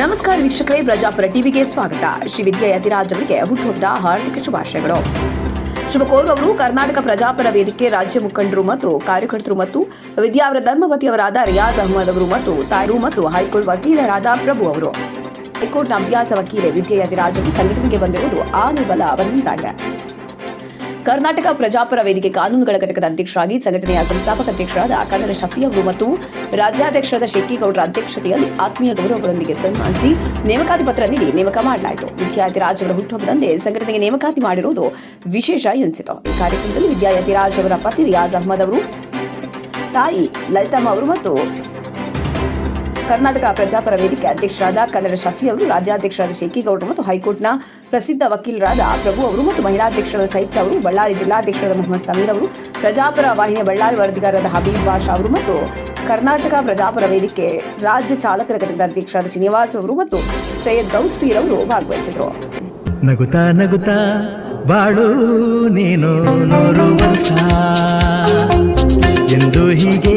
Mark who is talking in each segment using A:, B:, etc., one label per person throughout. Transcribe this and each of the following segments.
A: ನಮಸ್ಕಾರ ವೀಕ್ಷಕರೇ, ಪ್ರಜಾಪುರ ಟಿವಿಗೆ ಸ್ವಾಗತ. ಶ್ರೀ ವಿದ್ಯಾ ಯತಿರಾಜ್ ಅವರಿಗೆ ಹುಟ್ಟುಹಬ್ಬದ ಹಾರ್ದಿಕ ಶುಭಾಶಯಗಳು. ಶುಭ ಅವರು ಕರ್ನಾಟಕ ಪ್ರಜಾಪರ ವೇದಿಕೆ ರಾಜ್ಯ ಮುಖಂಡರು ಮತ್ತು ಕಾರ್ಯಕರ್ತರು ಮತ್ತು ವಿದ್ಯಾವರ ಧರ್ಮಪತಿಯವರಾದ ರಿಯಾಜ್ ಅಹಮದ್ ಅವರು ಮತ್ತು ತಾಯಿರು ಮತ್ತು ಹೈಕೋರ್ಟ್ ವಕೀಲರಾದ ಪ್ರಭು ಅವರು. ಹೈಕೋರ್ಟ್ನ ಅಭ್ಯಾಸ ವಕೀಲೆ ವಿದ್ಯಾ ಯತಿರಾಜ್ ಅವರು ಸಂಘಟನೆಗೆ ಬಂದಿರುವುದು ಆನೆಬಲ ಅವರಿಂದಾಗಿದೆ ಕರ್ನಾಟಕ ಪ್ರಜಾಪರ ವೇದಿಕೆ ಕಾನೂನುಗಳ ಘಟಕದ ಅಧ್ಯಕ್ಷರಾಗಿ ಸಂಘಟನೆಯ ಸಂಸ್ಥಾಪಕ ಅಧ್ಯಕ್ಷರಾದ ಕನ್ನಡ ಶಫಿ ಅವರು ಮತ್ತು ರಾಜ್ಯಾಧ್ಯಕ್ಷರಾದ ಶೆಟ್ಟಿಗೌಡರ ಅಧ್ಯಕ್ಷತೆಯಲ್ಲಿ ಆತ್ಮೀಯ ಗೌರವಗಳೊಂದಿಗೆ ಸನ್ಮಾನಿಸಿ ನೇಮಕಾತಿ ಪತ್ರ ನೀಡಿ ನೇಮಕ ಮಾಡಲಾಯಿತು. ವಿದ್ಯಾಯತಿರಾಜ್ ಅವರ ಹುಟ್ಟುಹಬ್ಬದಂದೇ ಸಂಘಟನೆಗೆ ನೇಮಕಾತಿ ಮಾಡಿರುವುದು ವಿಶೇಷ ಎನಿಸಿತು. ಈ ಕಾರ್ಯಕ್ರಮದಲ್ಲಿ ರಾಜ್ ಅವರ ಪತಿ ರಿಯಾಜ್ ಅಹಮದ್ ಅವರು, ತಾಯಿ ಲಲಿತಮ್ಮ ಅವರು ಮತ್ತು ಕರ್ನಾಟಕ ಪ್ರಜಾಪರ ವೇದಿಕೆ ಅಧ್ಯಕ್ಷರಾದ ಕನ್ನಡ ಶಫಿ ಅವರು, ರಾಜ್ಯಾಧ್ಯಕ್ಷರಾದ ಶೇಖಿಗೌಡರು ಮತ್ತು ಹೈಕೋರ್ಟ್ನ ಪ್ರಸಿದ್ಧ ವಕೀಲರಾದ ಪ್ರಭು ಅವರು ಮತ್ತು ಮಹಿಳಾಧ್ಯಕ್ಷರಾದ ಚೈತ್ರ ಅವರು, ಬಳ್ಳಾರಿ ಜಿಲ್ಲಾಧ್ಯಕ್ಷರಾದ ಮೊಹಮ್ಮದ್ ಸಮೀರ್ ಅವರು, ಪ್ರಜಾಪರ ವಾಹಿನಿಯ ಬಳ್ಳಾರಿ ವರದಿಗಾರರಾದ ಹಬೀಬ್ ಬಾಷಾ ಅವರು ಮತ್ತು ಕರ್ನಾಟಕ ಪ್ರಜಾಪರ ವೇದಿಕೆ ರಾಜ್ಯ ಚಾಲಕರ ಘಟಕದ ಅಧ್ಯಕ್ಷರಾದ ಶ್ರೀನಿವಾಸ್ ಅವರು ಮತ್ತು ಸೈಯದ್ ಗೌಸ್ಪೀರ್ ಅವರು ಭಾಗವಹಿಸಿದರು.
B: ನಗುತ್ತಾ ನಗುತ್ತಾ ಬಾಳು ನೀನು ಎಂದು ಹೀಗೆ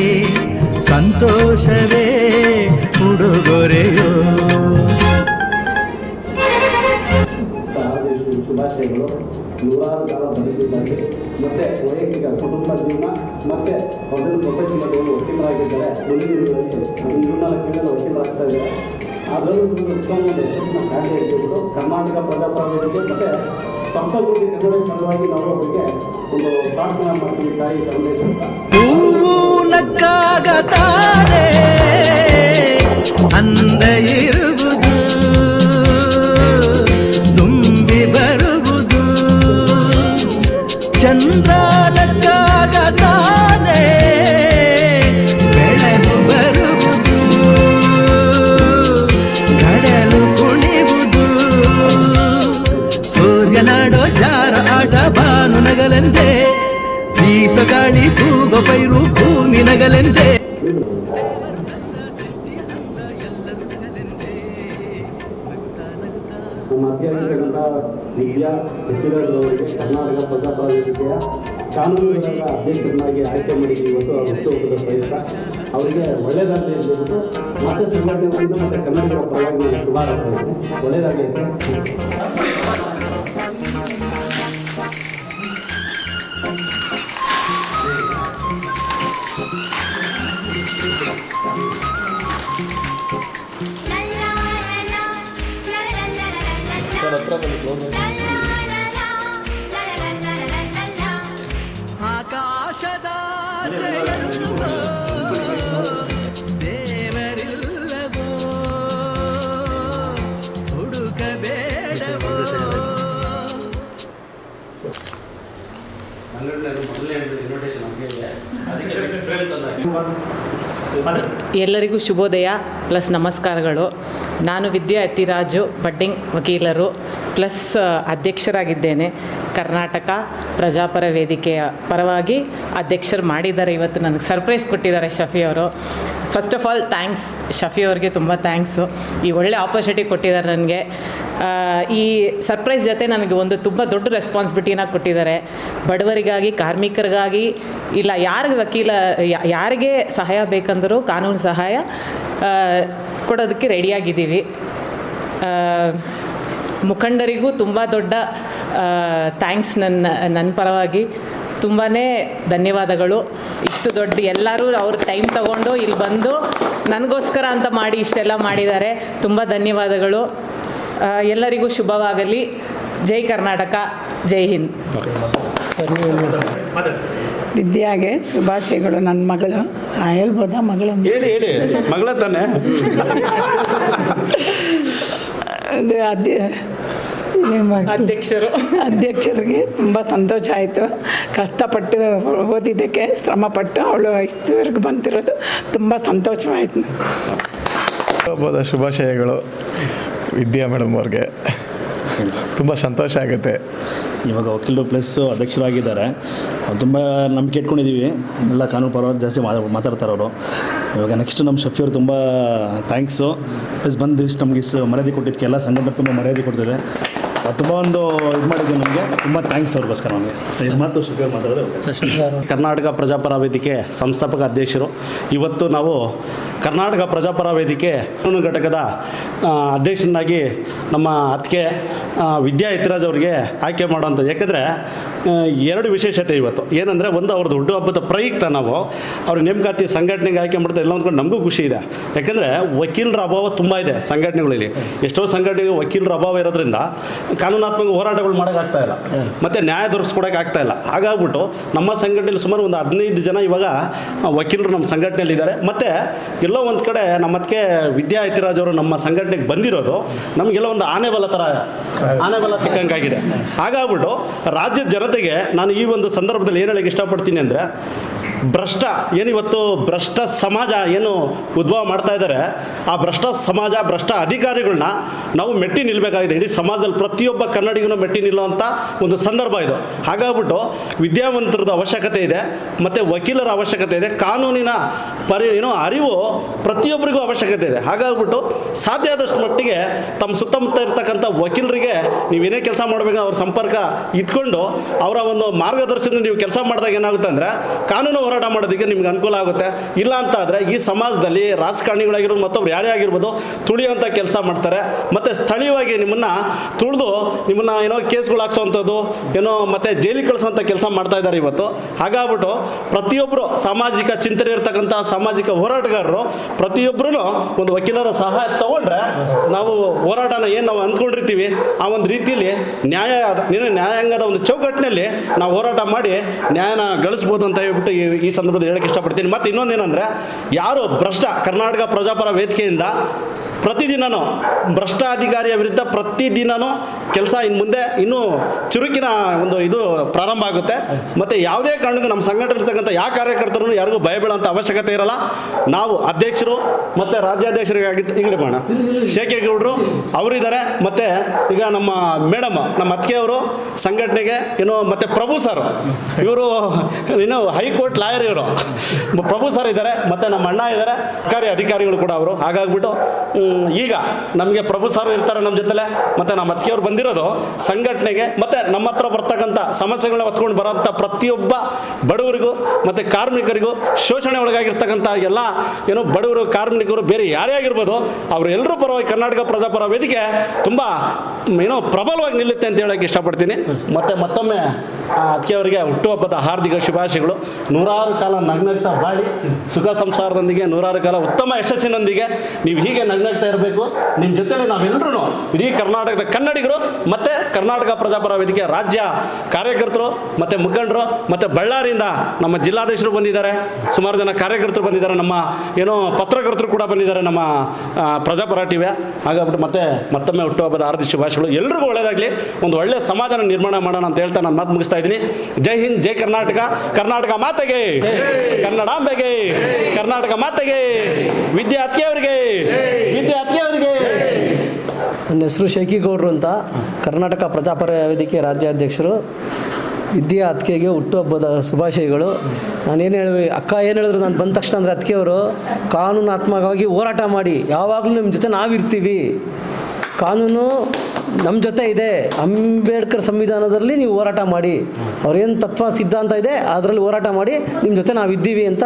C: ವಕೀಲರಾಗಿದ್ದಾರೆ ಬೆಂಗಳೂರಿನಲ್ಲಿ ಮೂರ್ನಾಲ್ಕು ತಿಂಗಳ ವಕೀಲರಾಗ್ತಾ ಇದ್ದಾರೆ ಅದರಲ್ಲೂ ಒಂದು ಉತ್ತಮ ಒಂದು ಯಶಸ್ಸಿನ ಕಾರ್ಯ ಇದ್ಬಿಟ್ಟು ಕರ್ನಾಟಕ ಪ್ರಜಾಪರ ವೇದಿಕೆ ಮತ್ತೆ ಸಪ್ತಕೋಟಿ ಕನ್ನಡ ಸಲುವಾಗಿ ನಾವು ಅವರಿಗೆ ಒಂದು ಪ್ರಾರ್ಥನೆ ಮಾಡ್ತೀವಿ ತಾಯಿ ತಂದೆ ಅಂತ ನಮ್ಮ ಅಧ್ಯಕ್ಷರಾದಂಥ ದಿವ್ಯಾ ಅವರಿಗೆ ಕರ್ನಾಟಕ ಪ್ರಜಾಪರ ವೇದಿಕೆಯ ಕಾನೂನುಗಳ ಅಧ್ಯಕ್ಷರನ್ನಾಗಿ ಆಯ್ಕೆ ಮಾಡಿದ್ದೀವಿ ಇವತ್ತು ಹುಟ್ಟುಹಬ್ಬದ ಪ್ರಯುಕ್ತ. ಅವರಿಗೆ ಒಳ್ಳೆಯದಾಗಲಿ ಅಂತ ಹೇಳ್ಬಿಟ್ಟು ಮತ್ತೆ ಸಂಘಟನೆ ಬಂದು ಮತ್ತೆ ಕನ್ನಡಿಗರ ಪರವಾಗಿ ನಾನು ಶುಭ ಒಳ್ಳೆಯದಾಗಲಿ
B: ಆಕಾಶದ ದೇವರಿಲ್ಲವೋ? ಹುಡುಕಬೇಡವೋ
D: ಎಲ್ಲರಿಗೂ ಶುಭೋದಯ ಪ್ಲಸ್ ನಮಸ್ಕಾರಗಳು. ನಾನು ವಿದ್ಯಾ ಅತಿರಾಜು ಬಡ್ಡಿಂಗ್ ವಕೀಲರು. ಪ್ಲಸ್ ಅಧ್ಯಕ್ಷರಾಗಿದ್ದೇನೆ. ಕರ್ನಾಟಕ ಪ್ರಜಾಪರ ವೇದಿಕೆಯ ಪರವಾಗಿ ಅಧ್ಯಕ್ಷರು ಮಾಡಿದ್ದಾರೆ ಇವತ್ತು ನನಗೆ ಸರ್ಪ್ರೈಸ್ ಕೊಟ್ಟಿದ್ದಾರೆ ಶಫಿ ಅವರು. First of all thanks Shafi ಅವ್ರಿಗೆ, ತುಂಬ ಥ್ಯಾಂಕ್ಸು ಈ ಒಳ್ಳೆ ಆಪರ್ಚುನಿಟಿ ಕೊಟ್ಟಿದ್ದಾರೆ ನನಗೆ. ಈ ಸರ್ಪ್ರೈಸ್ ಜೊತೆ ನನಗೆ ಒಂದು ತುಂಬ ದೊಡ್ಡ ರೆಸ್ಪಾನ್ಸಿಬಿಲಿಟಿನ ಕೊಟ್ಟಿದ್ದಾರೆ. ಬಡವರಿಗಾಗಿ, ಕಾರ್ಮಿಕರಿಗಾಗಿ, ಇಲ್ಲ ಯಾರಿಗೆ ವಕೀಲ ಯಾರಿಗೆ ಸಹಾಯ ಬೇಕಂದರೂ ಕಾನೂನು ಸಹಾಯ ಕೊಡೋದಕ್ಕೆ ರೆಡಿಯಾಗಿದ್ದೀವಿ ಮುಖಂಡರಿಗೂ ತುಂಬ ದೊಡ್ಡ ಥ್ಯಾಂಕ್ಸ್ ನನ್ನ ನನ್ನ ಪರವಾಗಿ. ತುಂಬಾ ಧನ್ಯವಾದಗಳು. ಇಷ್ಟು ದೊಡ್ಡ ಎಲ್ಲರೂ ಅವ್ರ ಟೈಮ್ ತಗೊಂಡು ಇಲ್ಲಿ ಬಂದು ನನಗೋಸ್ಕರ ಅಂತ ಮಾಡಿ ಇಷ್ಟೆಲ್ಲ ಮಾಡಿದ್ದಾರೆ. ತುಂಬ ಧನ್ಯವಾದಗಳು. ಎಲ್ಲರಿಗೂ ಶುಭವಾಗಲಿ. ಜೈ ಕರ್ನಾಟಕ ಜೈ ಹಿಂದ್.
E: ವಿದ್ಯಾಗೆ ಶುಭಾಶಯಗಳು ನನ್ನ ಮಗಳು. ಹೇಳ್ಬೋದಾ ಮಗಳು
C: ಹೇಳಿ ಹೇಳಿ. ಮಗಳ ತಾನೆ?
E: ಅದು ಅಧ್ಯ ನಿಮ್ಮ
D: ಅಧ್ಯಕ್ಷರು.
E: ಅಧ್ಯಕ್ಷರಿಗೆ ತುಂಬ ಸಂತೋಷ ಆಯಿತು. ಕಷ್ಟಪಟ್ಟು ಓದಿದ್ದಕ್ಕೆ ಶ್ರಮಪಟ್ಟು ಅವಳು ಇಷ್ಟವರೆಗೂ ಬಂತಿರೋದು ತುಂಬ ಸಂತೋಷವಾಯಿತು.
F: ಶುಭಾಶಯಗಳು ವಿದ್ಯಾ ಮೇಡಮ್ ಅವ್ರಿಗೆ. ತುಂಬ ಸಂತೋಷ ಆಗುತ್ತೆ.
G: ಇವಾಗ ವಕೀಲರು ಪ್ಲಸ್ ಅಧ್ಯಕ್ಷರಾಗಿದ್ದಾರೆ. ತುಂಬ ನಂಬಿಕೆ ಇಟ್ಕೊಂಡಿದ್ದೀವಿ ಎಲ್ಲ ಕಾನೂನು ಪರವಾಗಿ ಜಾಸ್ತಿ ಮಾತಾ, ಮಾತಾಡ್ತಾರೆ ಅವರು. ಇವಾಗ ನೆಕ್ಸ್ಟ್ ನಮ್ಮ ಶಫಿಯವರು ತುಂಬ ಥ್ಯಾಂಕ್ಸು ಪ್ಲಸ್ ಬಂದು ಇಷ್ಟು ನಮಗೆ ಇಷ್ಟು ಮರ್ಯಾದೆ ಕೊಟ್ಟಿದ್ದಕ್ಕೆ ಎಲ್ಲ ಸಂಘಟನೆ ತುಂಬ ಮರ್ಯಾದೆ ಅವ್ರು ತುಂಬ ಒಂದು ಇದು ಮಾಡಿದ್ದೆ ನಮಗೆ. ತುಂಬ ಥ್ಯಾಂಕ್ಸ್ ಅವ್ರಿಗೋಸ್ಕರ ನಮಗೆ. ಮಾತು ಶುಕ್ರ ಮಾತಾಡೋದು
C: ಕರ್ನಾಟಕ ಪ್ರಜಾಪರ ವೇದಿಕೆ ಸಂಸ್ಥಾಪಕ ಅಧ್ಯಕ್ಷರು. ಇವತ್ತು ನಾವು ಕರ್ನಾಟಕ ಪ್ರಜಾಪರ ವೇದಿಕೆ ಕಾನೂನು ಘಟಕದ ಅಧ್ಯಕ್ಷನಾಗಿ ನಮ್ಮ ಅತ್ತಿಗೆ ವಿದ್ಯಾ ಯತಿರಾಜ್ ಅವರಿಗೆ ಆಯ್ಕೆ ಮಾಡೋಂಥದ್ದು ಯಾಕೆಂದರೆ ಎರಡು ವಿಶೇಷತೆ ಇವತ್ತು. ಏನಂದರೆ ಒಂದು ಅವ್ರದ್ದು ಹುಟ್ಟುಹಬ್ಬದ ಪ್ರಯುಕ್ತ ನಾವು ಅವ್ರ ನೇಮಕಾತಿ ಸಂಘಟನೆಗೆ ಆಯ್ಕೆ ಮಾಡ್ತಾರೆ ಎಲ್ಲ ಅಂದ್ಕೊಂಡು ನಮಗೂ ಖುಷಿ ಇದೆ. ಯಾಕೆಂದರೆ ವಕೀಲರ ಅಭಾವ ತುಂಬ ಇದೆ ಸಂಘಟನೆಗಳಲ್ಲಿ. ಎಷ್ಟೋ ಸಂಘಟನೆಗೆ ವಕೀಲರ ಅಭಾವ ಇರೋದ್ರಿಂದ ಕಾನೂನಾತ್ಮಕ ಹೋರಾಟಗಳು ಮಾಡೋಕ್ಕಾಗ್ತಾ ಇಲ್ಲ. ಮತ್ತು ನ್ಯಾಯ ದೊರಕಿಸ್ಕೊಡೋಕೆ ಆಗ್ತಾ ಇಲ್ಲ. ಹಾಗಾಗ್ಬಿಟ್ಟು ನಮ್ಮ ಸಂಘಟನೆಯಲ್ಲಿ ಸುಮಾರು ಒಂದು ಹದಿನೈದು ಜನ ಇವಾಗ ವಕೀಲರು ನಮ್ಮ ಸಂಘಟನೆಯಲ್ಲಿ ಇದ್ದಾರೆ ಮತ್ತು ಎಲ್ಲೋ ಒಂದು ಕಡೆ ನಮ್ಮದಕ್ಕೆ ವಿದ್ಯಾ ಐತಿರಾಜ್ ಅವರು ನಮ್ಮ ಸಂಘಟನೆಗೆ ಬಂದಿರೋದು ನಮಗೆಲ್ಲ ಒಂದು ಆನೆ ಬಲ ಥರ ಆನೆ ಬಲ ಸಿಕ್ಕಂಗಾಗಿದೆ. ಹಾಗಾಗ್ಬಿಟ್ಟು ರಾಜ್ಯದ ಜನತೆಗೆ ನಾನು ಈ ಒಂದು ಸಂದರ್ಭದಲ್ಲಿ ಏನು ಹೇಳಕ್ಕೆ ಇಷ್ಟಪಡ್ತೀನಿ ಅಂದರೆ ಭ್ರಷ್ಟ, ಏನಿವತ್ತು ಭ್ರಷ್ಟ ಸಮಾಜ ಏನು ಉದ್ಭವ ಮಾಡ್ತಾ ಇದ್ದಾರೆ, ಆ ಭ್ರಷ್ಟ ಸಮಾಜ, ಭ್ರಷ್ಟ ಅಧಿಕಾರಿಗಳನ್ನ ನಾವು ಮೆಟ್ಟಿ ನಿಲ್ಲಬೇಕಾಗಿದೆ ಇಡೀ ಸಮಾಜದಲ್ಲಿ ಪ್ರತಿಯೊಬ್ಬ ಕನ್ನಡಿಗನು ಮೆಟ್ಟಿ ನಿಲ್ಲುವಂಥ ಒಂದು ಸಂದರ್ಭ ಇದು. ಹಾಗಾಗ್ಬಿಟ್ಟು ವಿದ್ಯಾವಂತರದ ಅವಶ್ಯಕತೆ ಇದೆ, ಮತ್ತು ವಕೀಲರ ಅವಶ್ಯಕತೆ ಇದೆ, ಕಾನೂನಿನ ಪರಿ, ಏನೋ ಅರಿವು ಪ್ರತಿಯೊಬ್ಬರಿಗೂ ಅವಶ್ಯಕತೆ ಇದೆ. ಹಾಗಾಗ್ಬಿಟ್ಟು ಸಾಧ್ಯ ಆದಷ್ಟು ಮಟ್ಟಿಗೆ ತಮ್ಮ ಸುತ್ತಮುತ್ತ ಇರ್ತಕ್ಕಂಥ ವಕೀಲರಿಗೆ ನೀವೇನೇ ಕೆಲಸ ಮಾಡಬೇಕು, ಅವ್ರ ಸಂಪರ್ಕ ಇಟ್ಕೊಂಡು ಅವರ ಒಂದು ಮಾರ್ಗದರ್ಶನ ನೀವು ಕೆಲಸ ಮಾಡಿದಾಗ ಏನಾಗುತ್ತೆ ಅಂದರೆ, ಕಾನೂನು ಹೋರಾಟ ಮಾಡೋದಕ್ಕೆ ನಿಮ್ಗೆ ಅನುಕೂಲ ಆಗುತ್ತೆ. ಇಲ್ಲ ಅಂತ ಆದರೆ ಈ ಸಮಾಜದಲ್ಲಿ ರಾಜಕಾರಣಿಗಳಾಗಿರ್ಬೋದು ಮತ್ತೊಬ್ರು ಯಾರೇ ಆಗಿರ್ಬೋದು ತುಳಿಯುವಂಥ ಕೆಲಸ ಮಾಡ್ತಾರೆ. ಮತ್ತು ಸ್ಥಳೀಯವಾಗಿ ನಿಮ್ಮನ್ನು ತುಳಿದು ನಿಮ್ಮನ್ನು ಏನೋ ಕೇಸ್ಗಳು ಹಾಕ್ಸೋವಂಥದ್ದು ಏನೋ ಮತ್ತೆ ಜೈಲಿಗೆ ಕಳಿಸೋವಂಥ ಕೆಲಸ ಮಾಡ್ತಾ ಇದ್ದಾರೆ ಇವತ್ತು. ಹಾಗಾಗ್ಬಿಟ್ಟು ಪ್ರತಿಯೊಬ್ಬರು ಸಾಮಾಜಿಕ ಚಿಂತನೆ ಇರ್ತಕ್ಕಂಥ ಸಾಮಾಜಿಕ ಹೋರಾಟಗಾರರು ಪ್ರತಿಯೊಬ್ಬರೂ ಒಂದು ವಕೀಲರ ಸಹಾಯ ತಗೊಂಡ್ರೆ ನಾವು ಹೋರಾಟನ ಏನು ನಾವು ಅಂದ್ಕೊಂಡಿರ್ತೀವಿ, ಆ ಒಂದು ರೀತಿಯಲ್ಲಿ ನ್ಯಾಯ ನ್ಯಾಯಾಂಗದ ಒಂದು ಚೌಕಟ್ಟಿನಲ್ಲಿ ನಾವು ಹೋರಾಟ ಮಾಡಿ ನ್ಯಾಯನ ಗಳಿಸ್ಬೋದು ಅಂತ ಹೇಳ್ಬಿಟ್ಟು ಈ ಸಂದರ್ಭದಲ್ಲಿ ಹೇಳಕ್ಕೆ ಇಷ್ಟಪಡ್ತೀನಿ. ಮತ್ತು ಇನ್ನೊಂದೇನೆಂದರೆ ಯಾರು ಭ್ರಷ್ಟ ಕರ್ನಾಟಕ ಪ್ರಜಾಪರ ವೇದಿಕೆಯಿಂದ ಪ್ರತಿದಿನನೂ ಭ್ರಷ್ಟ ಅಧಿಕಾರಿಯ ವಿರುದ್ಧ ಪ್ರತಿದಿನನೂ ಕೆಲಸ ಇನ್ನು ಮುಂದೆ ಇನ್ನೂ ಚುರುಕಿನ ಒಂದು ಇದು ಪ್ರಾರಂಭ ಆಗುತ್ತೆ. ಮತ್ತು ಯಾವುದೇ ಕಾರಣಕ್ಕೂ ನಮ್ಮ ಸಂಘಟನೆ ಇರ್ತಕ್ಕಂಥ ಯಾವ ಕಾರ್ಯಕರ್ತರು ಯಾರಿಗೂ ಭಯ ಬೀಳುವಂಥ ಅವಶ್ಯಕತೆ ಇರಲ್ಲ. ನಾವು ಅಧ್ಯಕ್ಷರು ಮತ್ತು ರಾಜ್ಯಾಧ್ಯಕ್ಷರಿಗಾಗಿ ಈಗಲೇ ಮಾಡೋಣ. ಶೇಖೇಗೌಡರು ಅವರಿದ್ದಾರೆ ಮತ್ತು ಈಗ ನಮ್ಮ ಮೇಡಮ್, ನಮ್ಮ ಅವರು ಸಂಘಟನೆಗೆ ಏನು ಮತ್ತು ಪ್ರಭು ಸರ್ ಇವರು ಏನು ಹೈಕೋರ್ಟ್ ಲಾಯರ್ ಇವರು. ಪ್ರಭು ಸರ್ ಇದ್ದಾರೆ. ಮತ್ತು ನಮ್ಮ ಅಣ್ಣ ಇದ್ದಾರೆ. ಸರ್ಕಾರಿ ಅಧಿಕಾರಿಗಳು ಕೂಡ ಅವರು. ಹಾಗಾಗ್ಬಿಟ್ಟು ಈಗ ನಮಗೆ ಪ್ರಭು ಸರ್ ಇರ್ತಾರೆ ನಮ್ಮ ಜೊತೆಲೆ, ಮತ್ತು ನಮ್ಮ ಅತ್ತಿಗೆಯವ್ರು ಬಂದಿರೋದು ಸಂಘಟನೆಗೆ, ಮತ್ತು ನಮ್ಮ ಹತ್ರ ಬರ್ತಕ್ಕಂಥ ಸಮಸ್ಯೆಗಳನ್ನ ಹೊತ್ಕೊಂಡು ಬರೋಂಥ ಪ್ರತಿಯೊಬ್ಬ ಬಡವರಿಗೂ, ಮತ್ತು ಕಾರ್ಮಿಕರಿಗೂ ಶೋಷಣೆ ಒಳಗಾಗಿರ್ತಕ್ಕಂಥ ಎಲ್ಲ ಏನು ಬಡವರು, ಕಾರ್ಮಿಕರು, ಬೇರೆ ಯಾರೇ ಆಗಿರ್ಬೋದು, ಅವರೆಲ್ಲರೂ ಪರವಾಗಿ ಕರ್ನಾಟಕ ಪ್ರಜಾಪರ ವೇದಿಕೆ ತುಂಬ ಏನೋ ಪ್ರಬಲವಾಗಿ ನಿಲ್ಲುತ್ತೆ ಅಂತ ಹೇಳೋಕ್ಕೆ ಇಷ್ಟಪಡ್ತೀನಿ. ಮತ್ತು ಮತ್ತೊಮ್ಮೆ ಅದಕ್ಕೆ ಅವರಿಗೆ ಹುಟ್ಟುಹಬ್ಬದ ಹಾರ್ದಿಕ ಶುಭಾಶಯಗಳು. ನೂರಾರು ಕಾಲ ನಗ್ನಗ್ತಾ ಬಾಳಿ, ಸುಖ ಸಂಸಾರದೊಂದಿಗೆ ನೂರಾರು ಕಾಲ ಉತ್ತಮ ಯಶಸ್ಸಿನೊಂದಿಗೆ ನೀವು ಹೀಗೆ ನಗ್ನಗ್ತಾ ಇರಬೇಕು. ನಿಮ್ಮ ಜೊತೆಲಿ ನಾವೆಲ್ಲರೂ ಇಡೀ ಕರ್ನಾಟಕದ ಕನ್ನಡಿಗರು, ಮತ್ತು ಕರ್ನಾಟಕ ಪ್ರಜಾಪರ ವೇದಿಕೆ ರಾಜ್ಯ ಕಾರ್ಯಕರ್ತರು, ಮತ್ತು ಮುಖಂಡರು, ಮತ್ತು ಬಳ್ಳಾರಿಯಿಂದ ನಮ್ಮ ಜಿಲ್ಲಾಧೀಶರು ಬಂದಿದ್ದಾರೆ. ಸುಮಾರು ಜನ ಕಾರ್ಯಕರ್ತರು ಬಂದಿದ್ದಾರೆ. ನಮ್ಮ ಏನೋ ಪತ್ರಕರ್ತರು ಕೂಡ ಬಂದಿದ್ದಾರೆ ನಮ್ಮ ಪ್ರಜಾಪರ ಟಿವಿ ಹಾಗಾಗ್ಬಿಟ್ಟು ಮತ್ತೆ ಮತ್ತೊಮ್ಮೆ ಹುಟ್ಟುಹಬ್ಬದ ಆರತಿ ಶುಭಾಶಯಗಳು. ಎಲ್ರಿಗೂ ಒಳ್ಳೆಯದಾಗಲಿ ಒಂದು ಒಳ್ಳೆಯ ಸಮಾಜನ ನಿರ್ಮಾಣ ಮಾಡೋಣ ಅಂತ ಹೇಳ್ತಾ ನಾನು ಮಾತು ಮುಗಿಸ್ತಾ ಇದ್ದೀನಿ. ಜೈ ಹಿಂದ್, ಜೈ ಕರ್ನಾಟಕ. ಕರ್ನಾಟಕ ಮಾತೆಗೆ. ಕನ್ನಡಾಂಬೆಗೆ. ಕರ್ನಾಟಕ ಮಾತೆಗೆ. ವಿದ್ಯಾ ಅವರಿಗೆ
H: ನನ್ನ ಹೆಸರು ಶೇಖಿಗೌಡರು ಅಂತ ಕರ್ನಾಟಕ ಪ್ರಜಾಪರ ವೇದಿಕೆ ರಾಜ್ಯಾಧ್ಯಕ್ಷರು, ವಿದ್ಯಾ ಅತ್ತಿಗೆಗೆ ಹುಟ್ಟುಹಬ್ಬದ ಶುಭಾಶಯಗಳು. ನಾನೇನು ಹೇಳಿ ಅಕ್ಕ ಏನು ಹೇಳಿದ್ರು, ನಾನು ಬಂದ ತಕ್ಷಣ ಅಂದರೆ ಅತ್ತಿಗೆಯವರು ಕಾನೂನಾತ್ಮಕವಾಗಿ ಹೋರಾಟ ಮಾಡಿ, ಯಾವಾಗಲೂ ನಿಮ್ಮ ಜೊತೆ ನಾವಿರ್ತೀವಿ. ಕಾನೂನು ನಮ್ಮ ಜೊತೆ ಇದೆ. ಅಂಬೇಡ್ಕರ್ ಸಂವಿಧಾನದಲ್ಲಿ ನೀವು ಹೋರಾಟ ಮಾಡಿ. ಅವ್ರೇನು ತತ್ವ ಸಿದ್ಧಾಂತ ಇದೆ, ಅದರಲ್ಲಿ ಹೋರಾಟ ಮಾಡಿ ನಿಮ್ಮ ಜೊತೆ ನಾವು ಇದ್ದೀವಿ ಅಂತ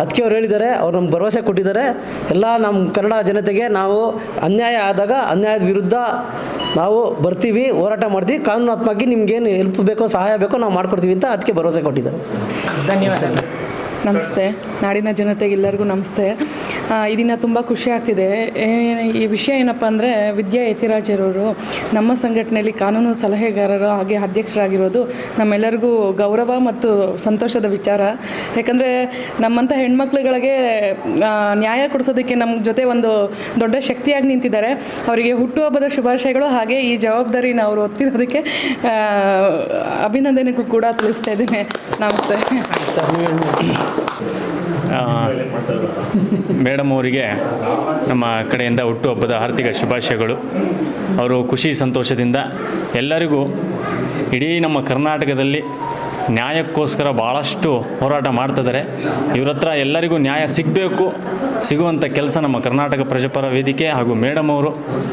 H: ಅದಕ್ಕೆ ಅವ್ರು ಹೇಳಿದ್ದಾರೆ. ಅವ್ರು ನಮ್ಗೆ ಭರವಸೆ ಕೊಟ್ಟಿದ್ದಾರೆ. ಎಲ್ಲ ನಮ್ಮ ಕನ್ನಡ ಜನತೆಗೆ ನಾವು ಅನ್ಯಾಯ ಆದಾಗ ಅನ್ಯಾಯದ ವಿರುದ್ಧ ನಾವು ಬರ್ತೀವಿ, ಹೋರಾಟ ಮಾಡ್ತೀವಿ. ಕಾನೂನಾತ್ಮಕವಾಗಿ ನಿಮ್ಗೇನು ಹೆಲ್ಪ್ ಬೇಕೋ, ಸಹಾಯ ಬೇಕೋ ನಾವು ಮಾಡ್ಕೊಡ್ತೀವಿ ಅಂತ ಅದಕ್ಕೆ ಭರವಸೆ ಕೊಟ್ಟಿದ್ದಾರೆ. ಧನ್ಯವಾದಗಳು.
I: ನಮಸ್ತೆ. ನಾಡಿನ ಜನತೆಗೆ ಎಲ್ಲರಿಗೂ ನಮಸ್ತೆ. ದಿನ ತುಂಬ ಖುಷಿ ಆಗ್ತಿದೆ. ಈ ವಿಷಯ ಏನಪ್ಪ ಅಂದರೆ ವಿದ್ಯಾ ಯತಿರಾಜರವರು ನಮ್ಮ ಸಂಘಟನೆಯಲ್ಲಿ ಕಾನೂನು ಸಲಹೆಗಾರರು ಹಾಗೆ ಅಧ್ಯಕ್ಷರಾಗಿರೋದು ನಮ್ಮೆಲ್ಲರಿಗೂ ಗೌರವ ಮತ್ತು ಸಂತೋಷದ ವಿಚಾರ. ಯಾಕಂದರೆ ನಮ್ಮಂಥ ಹೆಣ್ಮಕ್ಳುಗಳಿಗೆ ನ್ಯಾಯ ಕೊಡಿಸೋದಕ್ಕೆ ನಮ್ಮ ಜೊತೆ ಒಂದು ದೊಡ್ಡ ಶಕ್ತಿಯಾಗಿ ನಿಂತಿದ್ದಾರೆ. ಅವರಿಗೆ ಹುಟ್ಟುಹಬ್ಬದ ಶುಭಾಶಯಗಳು ಹಾಗೆ ಈ ಜವಾಬ್ದಾರಿನ ಅವರು ಒತ್ತಿರೋದಕ್ಕೆ ಆ, ಅಭಿನಂದನೆಗಳು ಕೂಡ ತಿಳಿಸ್ತಾ ಇದ್ದೀನಿ. ನಮಸ್ತೆ.
J: ಮೇಡಮ್ ಅವರಿಗೆ ನಮ್ಮ ಕಡೆಯಿಂದ ಹುಟ್ಟುಹಬ್ಬದ ಆರ್ಥಿಕ ಶುಭಾಶಯಗಳು. ಅವರು ಖುಷಿ ಸಂತೋಷದಿಂದ ಎಲ್ಲರಿಗೂ ಇಡೀ ನಮ್ಮ ಕರ್ನಾಟಕದಲ್ಲಿ ನ್ಯಾಯಕ್ಕೋಸ್ಕರ ಭಾಳಷ್ಟು ಹೋರಾಟ ಮಾಡ್ತಿದ್ದಾರೆ. ಇವ್ರ ಹತ್ರ ಎಲ್ಲರಿಗೂ ನ್ಯಾಯ ಸಿಗಬೇಕು ಸಿಗುವಂಥ ಕೆಲಸ ನಮ್ಮ ಕರ್ನಾಟಕ ಪ್ರಜಾಪರ ವೇದಿಕೆ ಹಾಗೂ ಮೇಡಮ್ ಅವರು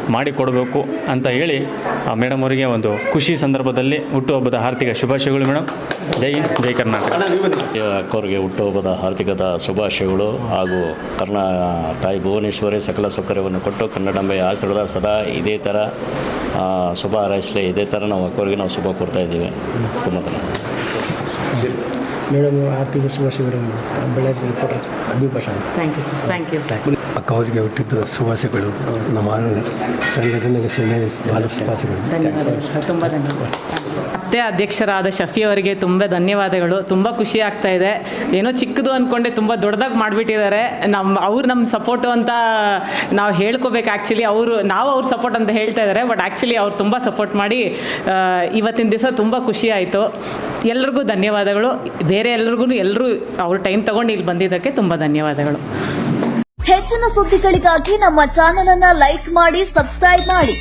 J: ಮಾಡಿಕೊಡಬೇಕು ಅಂತ ಹೇಳಿ ಆ ಮೇಡಮ್ ಅವರಿಗೆ ಒಂದು ಖುಷಿ ಸಂದರ್ಭದಲ್ಲಿ ಹುಟ್ಟುಹಬ್ಬದ ಆರ್ಥಿಕ ಶುಭಾಶಯಗಳು ಮೇಡಮ್ ಜೈ ಹಿಂದ್ ಜೈ ಕರ್ನಾಟಕ.
K: ಅಕ್ಕವ್ರಿಗೆ ಹುಟ್ಟುಹಬ್ಬದ ಆರ್ಥಿಕದ ಶುಭಾಶಯಗಳು ಹಾಗೂ ಕರ್ನಾ ತಾಯಿ ಭುವನೇಶ್ವರಿ ಸಕಲ ಸೌಕರ್ಯವನ್ನು ಕೊಟ್ಟು ಕನ್ನಡಂಬೆಯ ಆಶೀರ್ವಾದ ಸದಾ ಇದೇ ಥರ ಆ, ಶುಭ ಹಾರೈಸಲಿ ಇದೇ ಥರ ನಾವು ಅಕ್ಕವ್ರಿಗೆ ನಾವು ಶುಭ ಕೊಡ್ತಾ ಇದ್ದೀವಿ. ತುಂಬ ಧನ್ಯವಾದ
H: ಮೇಡಮ್ ಆರ್ಥಿಕ ಶುಭಾಶಯಗಳು ಬೆಳಗ್ಗೆ ಅಭಿಭಾಷಣ
D: thank you sir thank you
F: ಅಕ್ಕ ಅವರಿಗೆ ಹುಟ್ಟಿದ್ದ ಶುಭಾಶಯಗಳು ನಮ್ಮ ಸಂಘಟನೆಗೆ ಸೇನೆ ಶುಭಾಶಯಗಳು
D: ಧನ್ಯವಾದಗಳು ಸರ್ ತುಂಬ ಧನ್ಯವಾದ ಮತ್ತೆ ಅಧ್ಯಕ್ಷರಾದ ಶಫಿ ಅವರಿಗೆ ತುಂಬ ಧನ್ಯವಾದಗಳು. ತುಂಬ ಖುಷಿ ಆಗ್ತಾ ಇದೆ. ಏನೋ ಚಿಕ್ಕದು ಅಂದ್ಕೊಂಡೆ ತುಂಬ ದೊಡ್ಡದಾಗಿ ಮಾಡಿಬಿಟ್ಟಿದ್ದಾರೆ. ನಮ್ಮ ಅವ್ರು ನಮ್ಮ ಸಪೋರ್ಟು ಅಂತ ನಾವು ಹೇಳ್ಕೋಬೇಕು ಆ್ಯಕ್ಚುಲಿ ಅವರು, ನಾವು ಅವ್ರ ಸಪೋರ್ಟ್ ಅಂತ ಹೇಳ್ತಾ ಇದ್ದಾರೆ ಬಟ್ ಆ್ಯಕ್ಚುಲಿ ಅವ್ರು ತುಂಬ ಸಪೋರ್ಟ್ ಮಾಡಿ ಇವತ್ತಿನ ದಿವಸ ತುಂಬ ಖುಷಿ ಆಯಿತು. ಎಲ್ರಿಗೂ ಧನ್ಯವಾದಗಳು. ಬೇರೆ ಎಲ್ರಿಗೂ ಎಲ್ಲರೂ ಅವ್ರ ಟೈಮ್ ತಗೊಂಡು ಇಲ್ಲಿ ಬಂದಿದ್ದಕ್ಕೆ ತುಂಬ ಧನ್ಯವಾದಗಳು.
L: ಹೆಚ್ಚಿನ ಸುದ್ದಿಗಳಿಗಾಗಿ ನಮ್ಮ ಚಾನೆಲ್ ಅನ್ನ ಲೈಕ್ ಮಾಡಿ, ಸಬ್ಸ್ಕ್ರೈಬ್ ಮಾಡಿ.